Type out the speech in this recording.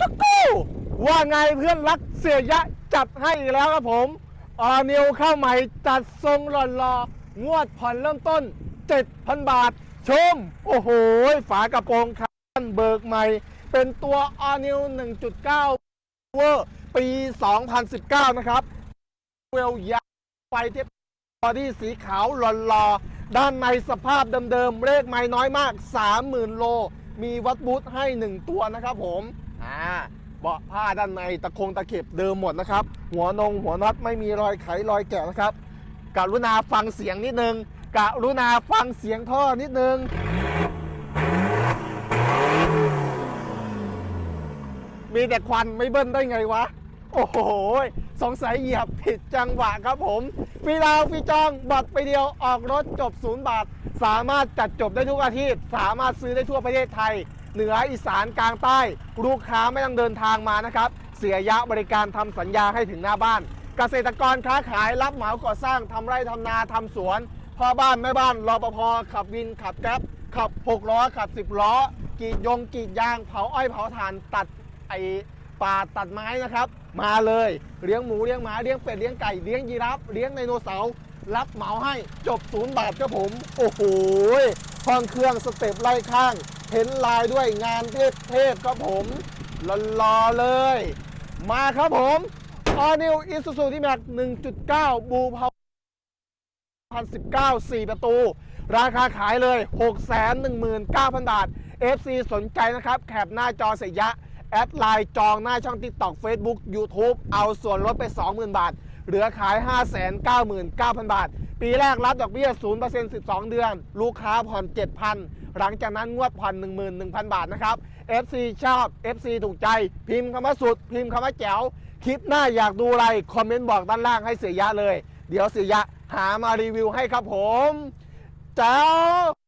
จักกูว่าไงเพื่อนรักเสียยะจัดให้อีกแล้วครับผมออนิวเข้าใหม่จัดทรงหล่อรองวดผ่อนเริ่มต้น 7,000 บาท ชม โอ้โห ฝากระโปรงคันเบิกใหม่ เป็นตัวออนิว1.9 เวอร์ปี 2019 นะครับเวลยาไฟเทปบอดี้สีขาวหล่อๆ ด้านในสภาพเดิมๆ เลขไม่น้อยมาก 30,000 โล มีวัดบูทให้ 1 ตัวนะครับผม อ่าเบาะผ้าด้านในตะคงตะเข็บเดิมหมดนะครับ หัวนงหัวน็อตไม่มีรอยไขรอยแกะนะครับกรุณาฟังเสียงนิดนึงกรุณาฟังเสียงท่อนิดนึงมีแต่ควันไม่เบิ้ลได้ไงวะ โอ้โห สงสัยเหยียบผิดจังหวะครับผมฟรีดาวฟรีจองบัตรไปเดียวออกรถจบศูนย์บาท สามารถจัดจบได้ทุกอาทิตย์สามารถซื้อได้ทั่วประเทศไทย เหนืออีสานกลางใต้ลูกค้าไม่ต้องเดินทางมานะครับ เสียยะบริการทำสัญญาให้ถึงหน้าบ้าน เกษตรกรค้าขายรับเหมาก่อสร้างทำไร่ทำนาทำสวนพ่อบ้านแม่บ้านรปภขับวินขับแก๊ปขับหกล้อขับสิบล้อ กีดยงกีดยางเผาอ้อยเผาถ่านตัดไอ ป่าตัดไม้นะครับ มาเลยเลี้ยงหมูเลี้ยงหมาเลี้ยงเป็ดเลี้ยงไก่เลี้ยงยีราฟเลี้ยงไดโนเสาร์รับเหมาให้จบศูนย์บาทครับผม โอ้โหห้องเครื่องสเต็ปไล่ข้าง เห็นลายด้วยงานเทพๆครับผมรอเลย มาครับผม All New Isuzu D-Max 1.9บูพา2019 4 ประตู ราคาขายเลย 619,000 บาท FC สนใจนะครับ แคปหน้าจอเสียยะ แอดไลน์จองหน้าช่อง TikTok Facebook YouTube เอาส่วนลดไป 20,000 บาท เหลือขาย 599,000 บาท ปีแรกรับดอกเบี้ย 0% 12 เดือน ลูกค้าผ่อน 7,000 หลังจากนั้นงวดผ่อน 11,000 บาทนะครับ FC ชอบ FC ถูกใจ พิมพ์คำว่าสุด พิมพ์คำว่าแจ๋ว คลิปหน้าอยากดูอะไร คอมเมนต์บอกด้านล่างให้เสียยะเลย เดี๋ยวเสียยะหามารีวิวให้ครับผม เจ้า